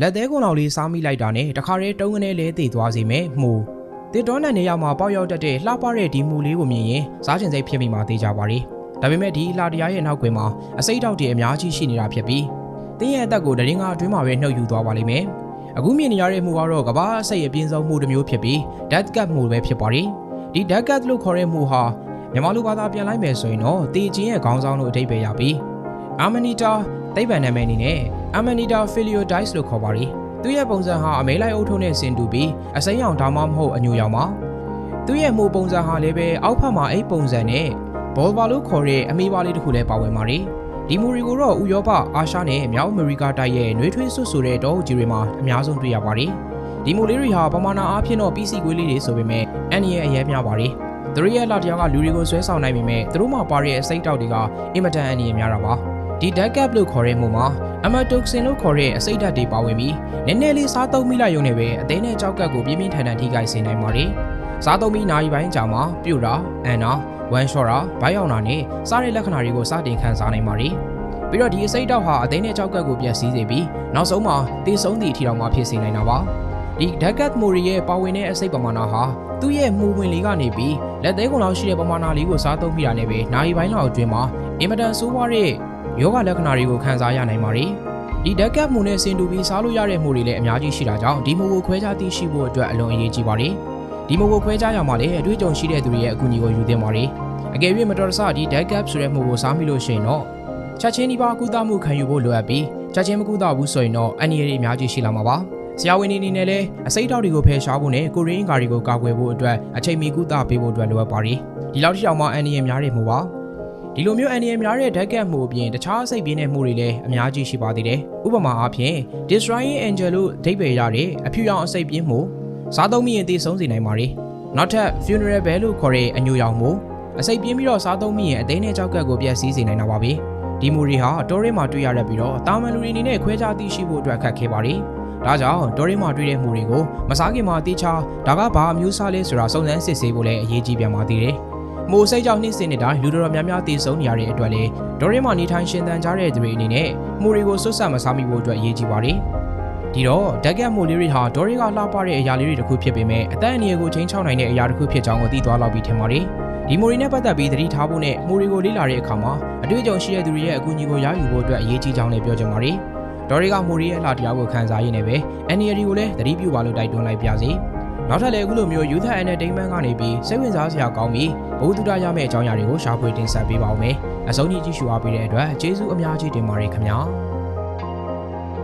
လက်သေးကုန်လောက်လေးစားမိလိုက်တာနဲ့တခါတည်းတုံးကနေလဲတည်သွားစေမယ်မှုတစ်တော်နဲ့နေရာမှာပေါက်ရောက်တတ်တဲ့လှပတဲ့ဒီမူလေးကိုမြင်ရင်စားကျင်စိတ်ဖြစ်မိမှသိကြပါလိဒါပေမဲ့ဒီလှတရားရဲ့နောက်ကွယ်မှာအစိတ်တောက်တွေအများကြီးရှိနေတာဖြစ်ပြီးတင်းရဲ့အသက်ကိုတရင်ကအတွင်းမှာပဲနှုတ်ယူသွားပါလိမ့်မယ်အခုမြင်နေရတဲ့မှုကတော့ကမ္ဘာအစိတ်အပြင်းဆုံးမှုတစ်မျိုးဖြစ်ပြီး dead cat မှုပဲဖြစ်ပါတယ်ဒီ dead cat လို့ခေါ်တဲ့မှုဟာမြန်မာလူဘာသာပြန်လိုက်မယ်ဆိုရင်တော့တေချင်းရဲ့ခေါင်းဆောင်လို့အဓိပ္ပာယ်ရပြီး Amanita သိပ္ပံနာမည်အနေနဲ့ Amanita philiodice လို့ခေါ်ပါတယ်သူရဲ့ပုံစံဟာအမဲလိုက်အုပ်ထုံးနဲ့ဆင်တူပြီးအစိမ်းရောင်ဒါမှမဟုတ်အညိုရောင်ပါသူရဲ့မှုပုံစံဟာလည်းပဲအောက်ဖက်မှာအိတ်ပုံစံနဲ့ဘောဘာလို့ခေါ်တဲ့အမီပါလေးတစ်ခုလည်းပါဝင်ပါတယ်ဒီမူရီကိုတော့ဥရောပအာရှနဲ့မြောက်အမေရိကတိုက်ရဲ့နှွေးထွေးဆွတ်ဆိုတဲ့တောအုပ်ကြီးတွေမှာအများဆုံးတွေ့ရပါတယ်ဒီမူလေးတွေဟာပမာဏအားဖြင့်တော့ PC ကွေးလေးတွေဆိုပေမဲ့အန်ရဲ့အရေးများပါတယ်သူတို့ရဲ့လာတရားကလူတွေကိုဆွဲဆောင်နိုင်ပေမဲ့သူတို့မှာပါတဲ့အစိတ်တောက်တွေကအင်မတန်အန်ရများတာပါဒီ dead cap လို့ခေါ်တဲ့မှုမှာ amatoxin လို့ခေါ်တဲ့အစိတ်ဓာတ်တွေပါဝင်ပြီးနည်းနည်းလေးစားသုံးမိလိုက်ရုံနဲ့ပဲအသေးနဲ့ကြောက်ကပ်ကိုပြင်းပြင်းထန်ထန်ထိခိုက်စေနိုင်ပါတယ်။စားသုံးပြီးနာရီပိုင်းကြာမှပြုတ်တာအန်နာဝမ်ရှော့တာဘိုင်းအောင်တာနဲ့စားတဲ့လက္ခဏာတွေကိုစတင်ခံစားနိုင်ပါတယ်။ပြီးတော့ဒီအစိတ်တောက်ဟာအသေးနဲ့ကြောက်ကပ်ကိုပြတ်စည်းစေပြီးနောက်ဆုံးမှာတေဆုံးသည့်အထီတောင်မှဖြစ်စေနိုင်တာပါ။ဒီ Dagat Mori ရဲ့ပါဝင်တဲ့အစိတ်ပမာဏဟာသူ့ရဲ့မှုဝင်လေးကနေပြီးလက်သေးကုန်လောက်ရှိတဲ့ပမာဏလေးကိုစားသုံးမိတာနဲ့ပဲနာရီပိုင်းလောက်အတွင်းမှာအင်မတန်ဆိုးဝါးတဲ့ ယောဂလက္ခဏာတွေကိုခံစားရနိုင်ပါတယ်။ဒီဓာတ်ကပ်မှုနဲ့ဆင်တူပြီးစားလို့ရတဲ့မှုတွေလည်းအများကြီးရှိတာကြောင့်ဒီမှုကိုခွဲခြားသိရှိဖို့အတွက်အလွန်အရေးကြီးပါတယ်။ဒီမှုကိုခွဲခြားရမှာလည်းအတွေ့အကြုံရှိတဲ့သူတွေရဲ့အကူအညီကိုယူသင့်ပါတယ်။အကယ်၍မတော်တဆဒီဓာတ်ကပ်ဆိုတဲ့မှုကိုစားမိလို့ရှိရင်တော့ချက်ချင်းဒီပါကုသမှုခံယူဖို့လိုအပ်ပြီးချက်ချင်းမကုသဘူးဆိုရင်တော့အန္တရာယ်တွေအများကြီးရှိလာမှာပါ။ဆရာဝန်တွေအနေနဲ့လည်းအစိတ်တောက်တွေကိုဖယ်ရှားဖို့နဲ့ကိုရင်းကာတွေကိုကာကွယ်ဖို့အတွက်အချိန်မီကုသပေးဖို့အတွက်လိုအပ်ပါတယ်။ဒီလောက်ထိအောင်မှအန္တရာယ်များတဲ့မှုပါ။ ဒီလိုမျိုးအန်ဒီယယ်များတဲ့ဓာတ်ကတ်မှုအပြင်တခြားစိတ်ပြင်းတဲ့မှုတွေလည်းအများကြီးရှိပါသေးတယ်။ဥပမာအားဖြင့် destroying angel လို့အဓိပ္ပာယ်ရတဲ့အဖြူရောင်အစိတ်ပြင်းမှုစားသုံးမိရင်တည်ဆုံးစေနိုင်ပါတယ်။နောက်ထပ် funeral bell လို့ခေါ်တဲ့အညိုရောင်မှုအစိတ်ပြင်းပြီးတော့စားသုံးမိရင်အသေးနဲ့ကြောက်ကတ်ကိုပြည့်စည်စေနိုင်တာပါပဲ။ဒီမှုတွေဟာတော်ရဲမှာတွေ့ရတတ်ပြီးတော့တာမန်လူတွေအနေနဲ့ခွဲခြားသိရှိဖို့အတွက်ခက်ခဲပါတယ်။ဒါကြောင့်တော်ရဲမှာတွေ့တဲ့မှုတွေကိုမစားခင်မှာတိချာဒါကဘာအမျိုးအစားလဲဆိုတာစုံစမ်းစစ်ဆေးဖို့လည်းအရေးကြီးပြန်ပါသေးတယ်။ မိုးစိတ်ကြောင့်နှိမ့်စင်တဲ့တိုင်းလူတော်များများတည်ဆုံးနေရတဲ့အတွက်လေဒေါ်ရင်မာနေထိုင်ရှင်သန်ကြတဲ့သူတွေအနေနဲ့မိုးတွေကိုဆွတ်ဆက်မစားမိဖို့အတွက်အရေးကြီးပါတယ်။ဒီတော့ဓာတ်ကက်မိုးလေးတွေဟာဒေါ်တွေကလှပတဲ့အရာလေးတွေတစ်ခုဖြစ်ပေမဲ့အသက်အန္တရာယ်ကိုချိန်ချောက်နိုင်တဲ့အရာတစ်ခုဖြစ်ကြောင်းကိုသိသွားလောက်ပြီးထင်ပါတယ်။ဒီမိုးတွေနဲ့ပတ်သက်ပြီးသတိထားဖို့နဲ့မိုးတွေကိုလေ့လာတဲ့အခါမှာအတွေ့အကြုံရှိတဲ့သူတွေရဲ့အကူအညီကိုရယူဖို့အတွက်အရေးကြီးကြောင်းလည်းပြောချင်ပါတယ်။ဒေါ်တွေကမိုးတွေရဲ့အလှတရားကိုခံစားရင်းနဲ့ပဲအန်နီယရီကိုလည်းသတိပြုပါလို့တိုက်တွန်းလိုက်ပါစေ။ နောက်ထပ်လည်းအခုလိုမျိုး Youth Entertainment ကနေပြီးစိတ်ဝင်စားစရာကောင်းပြီးဘုသူတရရမယ့်အကြောင်းအရာတွေကိုရှာဖွေတင်ဆက်ပေးပါဦးမယ်။အဆုံးကြီးကြည့်ရှုအားပေးတဲ့အတွက်ကျေးဇူးအများကြီးတင်ပါတယ်ခင်ဗျာ။